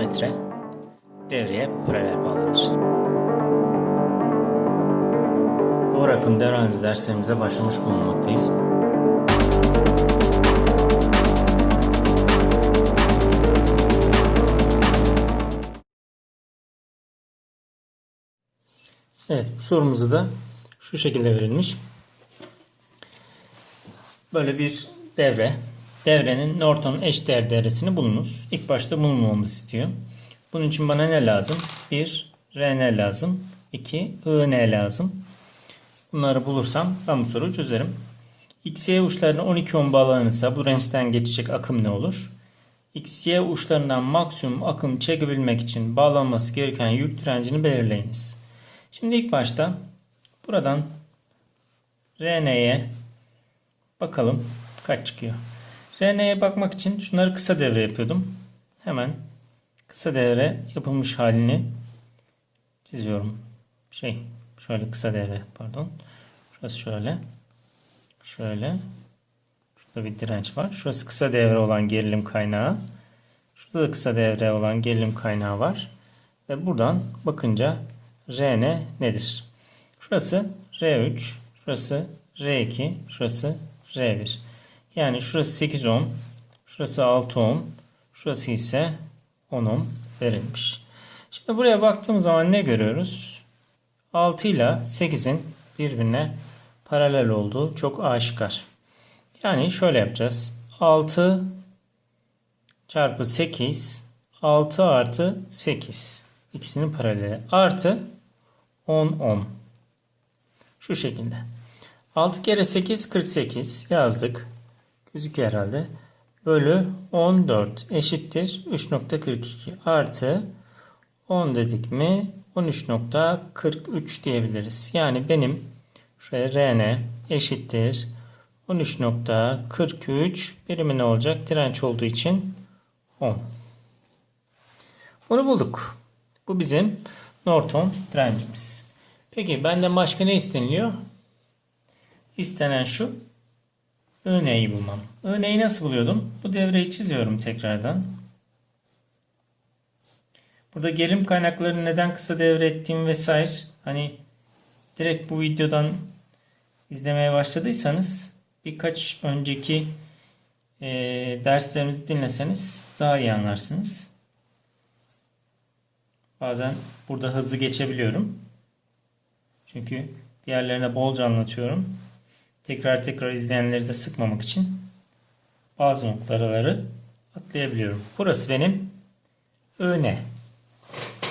metre devreye paralel bağlanır. Doğru akım devre analizi derslerimize başlamış bulunmaktayız. Evet, sorumuzu da şu şekilde verilmiş. Böyle bir devre. Devrenin Norton eşdeğer devresini bulunuz. İlk başta bulunmamızı istiyor. Bunun için bana ne lazım? 1 RN lazım. 2 IN lazım. Bunları bulursam ben bu soruyu çözerim. XY uçlarına 12 ohm bağlanırsa bu range'den geçecek akım ne olur? XY uçlarından maksimum akım çekebilmek için bağlanması gereken yük direncini belirleyiniz. Şimdi ilk başta buradan RN'ye bakalım kaç çıkıyor. RN'ye bakmak için şunları kısa devre yapıyordum. Hemen kısa devre yapılmış halini çiziyorum. Şey şöyle kısa devre pardon. Şurası şöyle. Şöyle. Şurada bir direnç var. Şurası kısa devre olan gerilim kaynağı. Şurada da kısa devre olan gerilim kaynağı var. Ve buradan bakınca Rn nedir? Şurası R3, şurası R2, şurası R1. Yani şurası 8 ohm, şurası 6 ohm, şurası ise 10 ohm verilmiş. Şimdi buraya baktığımız zaman ne görüyoruz? 6 ile 8'in birbirine paralel olduğu çok aşikar. Yani şöyle yapacağız. 6 çarpı 8 6 artı 8 ikisinin paraleli artı 10 ohm. Şu şekilde. 6 kere 8 48 yazdık. Gözüküyor herhalde. Bölü 14 eşittir 3.42 artı 10 dedik mi 13.43 diyebiliriz. Yani benim şuraya Rn eşittir 13.43 birimi ne olacak? Direnç olduğu için 10. Bunu bulduk. Bu bizim Norton direncimiz. Peki benden başka ne isteniliyor? İstenen şu. IN'yi bulmam. IN'yi nasıl buluyordum? Bu devreyi çiziyorum tekrardan. Burada gerilim kaynaklarını neden kısa devre ettiğim vesaire hani direkt bu videodan izlemeye başladıysanız birkaç önceki e, derslerimizi dinleseniz daha iyi anlarsınız. Bazen burada hızlı geçebiliyorum. Çünkü diğerlerine bolca anlatıyorum. Tekrar tekrar izleyenleri de sıkmamak için bazı noktaları atlayabiliyorum. Burası benim öne.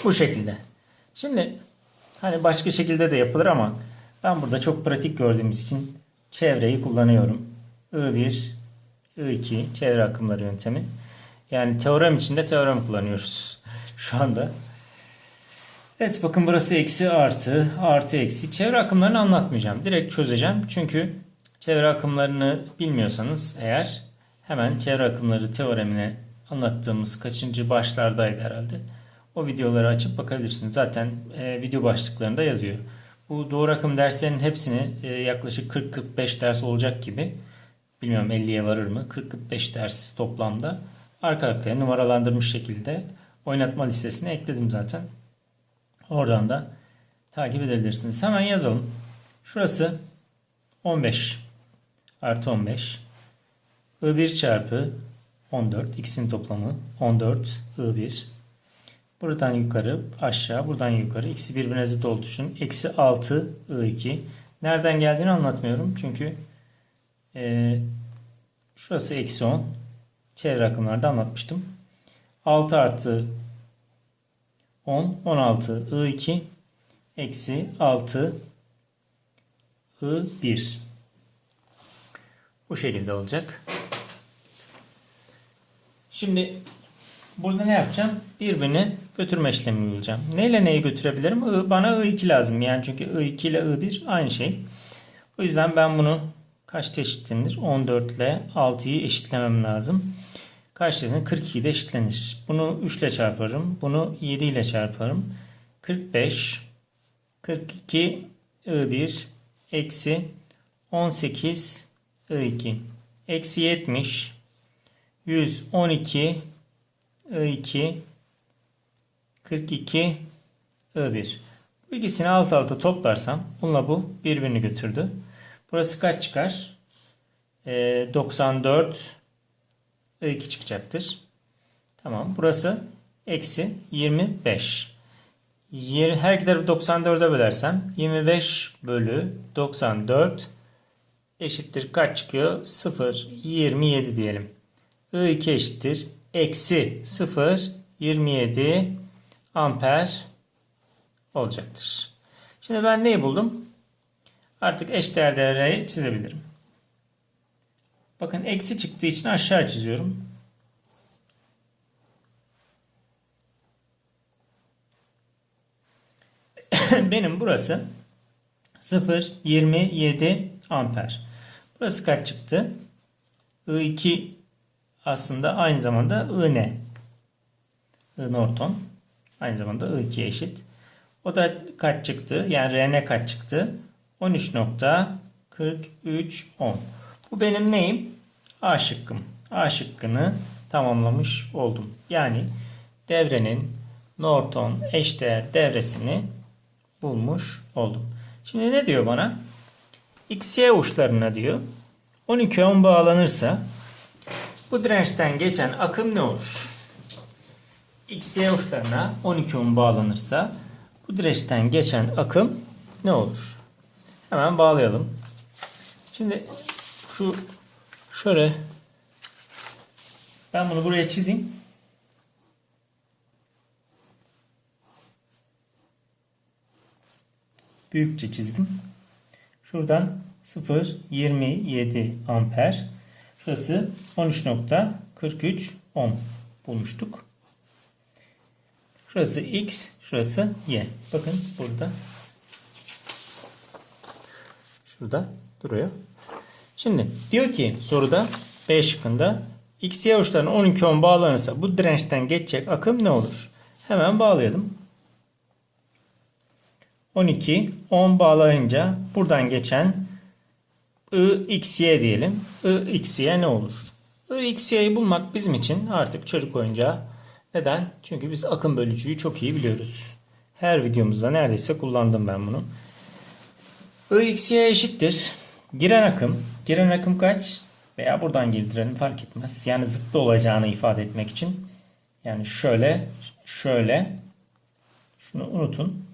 Bu şekilde. Şimdi hani başka şekilde de yapılır ama ben burada çok pratik gördüğümüz için çevreyi kullanıyorum. I1, I2 çevre akımları yöntemi. Yani teorem içinde teorem kullanıyoruz şu anda. Evet bakın burası eksi artı artı eksi. Çevre akımlarını anlatmayacağım. Direkt çözeceğim. Çünkü çevre akımlarını bilmiyorsanız eğer hemen çevre akımları teoremine anlattığımız kaçıncı başlardaydı herhalde. O videoları açıp bakabilirsiniz. Zaten e, video başlıklarında yazıyor. Bu doğru akım derslerinin hepsini e, yaklaşık 40-45 ders olacak gibi. Bilmiyorum 50'ye varır mı? 40-45 ders toplamda arka arkaya numaralandırmış şekilde oynatma listesine ekledim zaten. Oradan da takip edebilirsiniz. Hemen yazalım. Şurası 15 artı 15 I1 çarpı 14 ikisinin toplamı 14 I1 buradan yukarı aşağı buradan yukarı. İkisi birbirine zıt olduğu için eksi 6 I2 nereden geldiğini anlatmıyorum çünkü e, şurası eksi 10 çevre akımlarda anlatmıştım. 6 artı 10, 16, I2 eksi 6 I1. Bu şekilde olacak. Şimdi burada ne yapacağım? Birbirini götürme işlemi uygulayacağım. Neyle neyi götürebilirim? I, bana I2 lazım. Yani çünkü I2 ile I1 aynı şey. O yüzden ben bunu kaç eşitlenir? 14 ile 6'yı eşitlemem lazım. Dediğinde 42 de eşitlenir. Bunu 3 ile çarparım. Bunu 7 ile çarparım. 45 42 I1 eksi 18 I2 eksi 70 112 I2 42 I1. Bu ikisini alt alta toplarsam bununla bu birbirini götürdü. Burası kaç çıkar? Ee, 94 I2 çıkacaktır. Tamam. Burası eksi 25. Yer- Her iki tarafı 94'e bölersem 25 bölü 94 eşittir kaç çıkıyor? 0, 27 diyelim. I2 eşittir. Eksi 0, 27 amper olacaktır. Şimdi ben neyi buldum? Artık eşdeğer değerleri çizebilirim. Bakın eksi çıktığı için aşağı çiziyorum. Benim burası 0, 27 amper. Burası kaç çıktı? I2 aslında aynı zamanda I ne? I Norton. Aynı zamanda I2 eşit. O da kaç çıktı? Yani RN kaç çıktı? 13.43 ohm. Bu benim neyim? A şıkkım. A şıkkını tamamlamış oldum. Yani devrenin Norton eşdeğer devresini bulmuş oldum. Şimdi ne diyor bana? XY uçlarına diyor. 12 ohm bağlanırsa bu dirençten geçen akım ne olur? XY uçlarına 12 ohm bağlanırsa bu dirençten geçen akım ne olur? Hemen bağlayalım. Şimdi şu şöyle ben bunu buraya çizeyim. Büyükçe çizdim. Şuradan 0 27 amper. Şurası 13.43 ohm bulmuştuk. Şurası x, şurası y. Bakın burada. Şurada duruyor. Şimdi diyor ki soruda B şıkkında x, y uçlarına 12 ohm bağlanırsa bu dirençten geçecek akım ne olur? Hemen bağlayalım. 12 ohm bağlayınca buradan geçen I, x, y diyelim. I, x, y ne olur? I, x, bulmak bizim için artık çocuk oyuncağı. Neden? Çünkü biz akım bölücüyü çok iyi biliyoruz. Her videomuzda neredeyse kullandım ben bunu. I, x, y eşittir. Giren akım. Giren akım kaç? Veya buradan girdirelim fark etmez. Yani zıttı olacağını ifade etmek için. Yani şöyle, şöyle. Şunu unutun.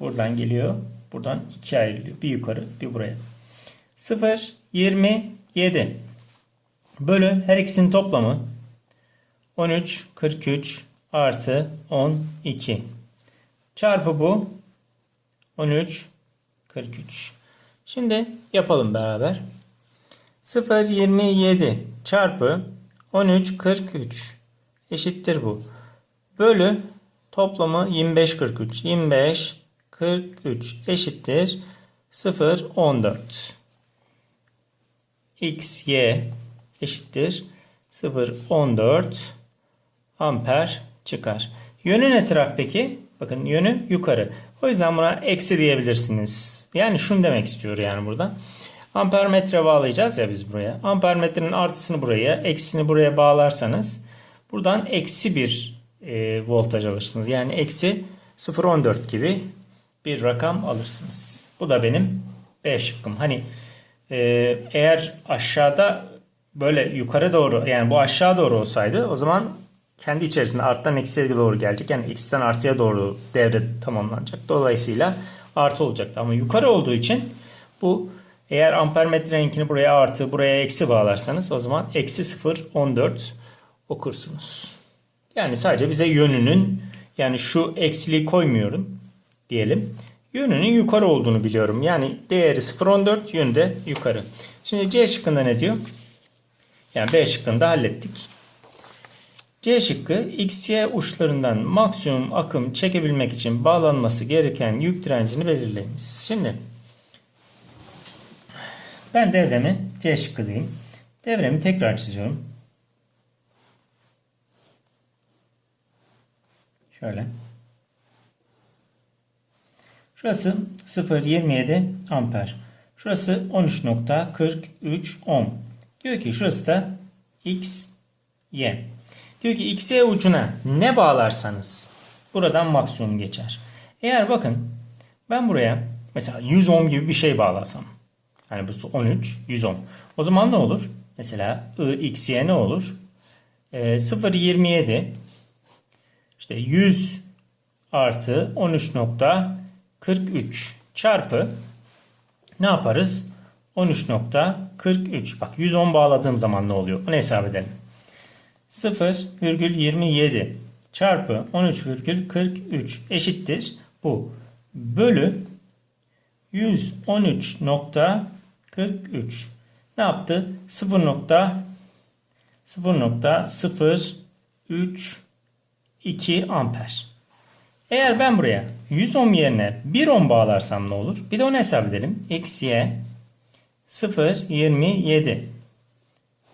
Buradan geliyor. Buradan ikiye ayrılıyor. Bir yukarı, bir buraya. 0, 27 bölü her ikisinin toplamı 13, 43 artı 12 çarpı bu 13, 43. Şimdi yapalım beraber. 0, 27 çarpı 13, 43 eşittir bu. Bölü toplamı 25, 43. 25, 43 eşittir 0, 14 x, y eşittir 0,14 amper çıkar. Yönü ne taraf peki? Bakın yönü yukarı. O yüzden buna eksi diyebilirsiniz. Yani şunu demek istiyor yani burada. Ampermetre bağlayacağız ya biz buraya. Ampermetrenin artısını buraya, eksisini buraya bağlarsanız buradan eksi bir e, voltaj alırsınız. Yani eksi 0,14 gibi bir rakam alırsınız. Bu da benim B şıkkım. Hani ee, eğer aşağıda böyle yukarı doğru yani bu aşağı doğru olsaydı o zaman kendi içerisinde arttan eksiye doğru gelecek. Yani x'ten artıya doğru devre tamamlanacak. Dolayısıyla artı olacaktı. Ama yukarı olduğu için bu eğer ampermetreninkini buraya artı buraya eksi bağlarsanız o zaman eksi 0.14 okursunuz. Yani sadece bize yönünün yani şu eksiliği koymuyorum diyelim yönünün yukarı olduğunu biliyorum. Yani değeri 0.14 yönde yukarı. Şimdi C şıkkında ne diyor? Yani B şıkkında hallettik. C şıkkı XY uçlarından maksimum akım çekebilmek için bağlanması gereken yük direncini belirleyiniz. Şimdi ben devremi C şıkkı diyeyim. Devremi tekrar çiziyorum. Şöyle. Şurası 0.27 amper. Şurası 13.43 ohm. Diyor ki şurası da x, y. Diyor ki x, y ucuna ne bağlarsanız bu Buradan maksimum geçer. Eğer bakın ben buraya mesela 100 ohm gibi bir şey bağlasam. Hani bu 13, 110. O zaman ne olur? Mesela I, X, Y ne olur? E, 0,27 işte 100 artı 13.43 çarpı ne yaparız? 13.43. Bak 110 bağladığım zaman ne oluyor? Onu hesap edelim. 0,27 çarpı 13,43 eşittir. Bu bölü 113.43 ne yaptı? 0.003 amper. Eğer ben buraya 100 ohm yerine 1 ohm bağlarsam ne olur? Bir de onu hesap edelim. Eksiye 0.27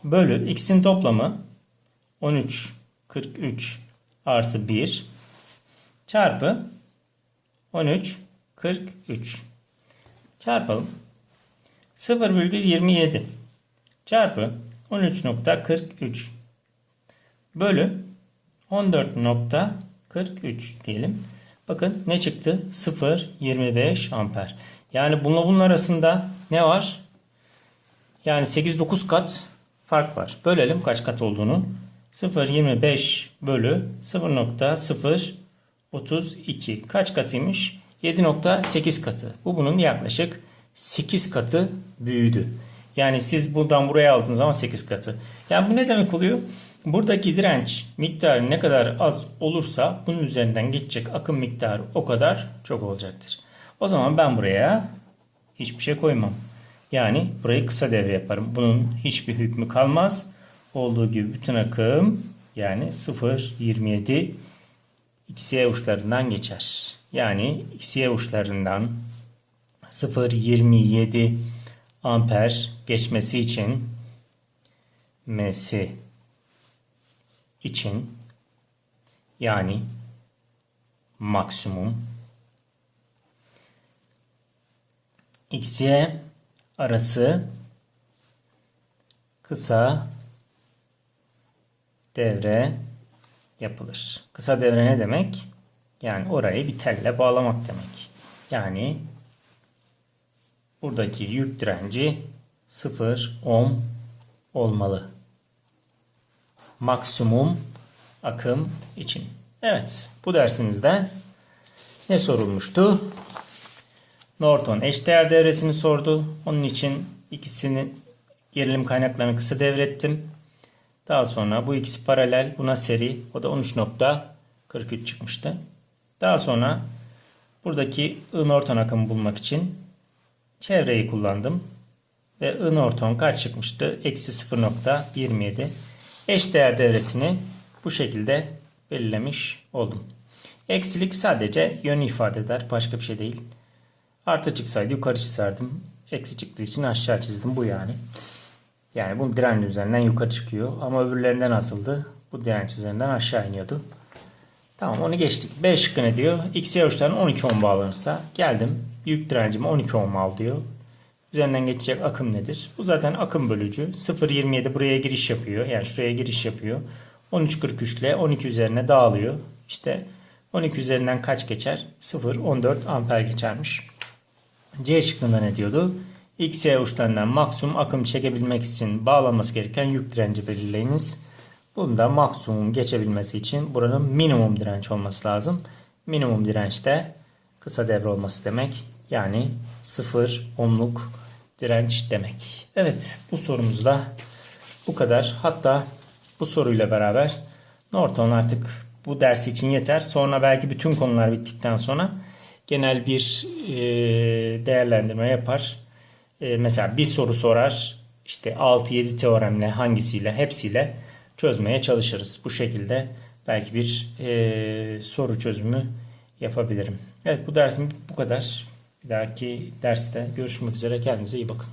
bölü x'in toplamı 13.43 artı 1 çarpı 13.43 çarpalım. 0,27 çarpı 13.43 bölü 14.43 diyelim. Bakın ne çıktı? 0.25 amper. Yani bununla bunun arasında ne var? Yani 8-9 kat fark var. Bölelim kaç kat olduğunu. 0.25 bölü 0.032 kaç katıymış? 7.8 katı. Bu bunun yaklaşık 8 katı büyüdü. Yani siz buradan buraya aldığınız zaman 8 katı. Yani bu ne demek oluyor? Buradaki direnç miktarı ne kadar az olursa bunun üzerinden geçecek akım miktarı o kadar çok olacaktır. O zaman ben buraya hiçbir şey koymam. Yani burayı kısa devre yaparım. Bunun hiçbir hükmü kalmaz. Olduğu gibi bütün akım yani 0.27 XY uçlarından geçer. Yani XY uçlarından 0.27 amper geçmesi için M'si için yani maksimum XY arası kısa devre yapılır. Kısa devre ne demek? Yani orayı bir telle bağlamak demek. Yani buradaki yük direnci 0 ohm olmalı. Maksimum akım için. Evet, bu dersimizde ne sorulmuştu? Norton eşdeğer devresini sordu. Onun için ikisini gerilim kaynaklarını kısa devrettim. Daha sonra bu ikisi paralel buna seri. O da 13.43 çıkmıştı. Daha sonra buradaki I Norton akımı bulmak için çevreyi kullandım. Ve I Norton kaç çıkmıştı? Eksi 0.27. Eşdeğer devresini bu şekilde belirlemiş oldum. Eksilik sadece yönü ifade eder. Başka bir şey değil. Artı çıksaydı yukarı çizerdim. Eksi çıktığı için aşağı çizdim. Bu yani. Yani bu direnç üzerinden yukarı çıkıyor. Ama öbürlerinden nasıldı? Bu direnç üzerinden aşağı iniyordu. Tamam onu geçtik. B şıkkı ne diyor? X uçlarına 12 ohm bağlanırsa geldim. Yük direncimi 12 ohm al diyor. Üzerinden geçecek akım nedir? Bu zaten akım bölücü. 0.27 buraya giriş yapıyor. Yani şuraya giriş yapıyor. 13.43 ile 12 üzerine dağılıyor. İşte 12 üzerinden kaç geçer? 0.14 amper geçermiş. C şıkkında ne diyordu? X, Y uçlarından maksimum akım çekebilmek için bağlanması gereken yük direnci belirleyiniz. Bunda maksimum geçebilmesi için buranın minimum direnç olması lazım. Minimum direnç de kısa devre olması demek. Yani 0 ohmluk direnç demek. Evet bu sorumuzda bu kadar. Hatta bu soruyla beraber Norton artık bu dersi için yeter. Sonra belki bütün konular bittikten sonra genel bir e, değerlendirme yapar. E, mesela bir soru sorar. İşte 6-7 teoremle hangisiyle hepsiyle çözmeye çalışırız. Bu şekilde belki bir e, soru çözümü yapabilirim. Evet bu dersim bu kadar. Bir dahaki derste görüşmek üzere. Kendinize iyi bakın.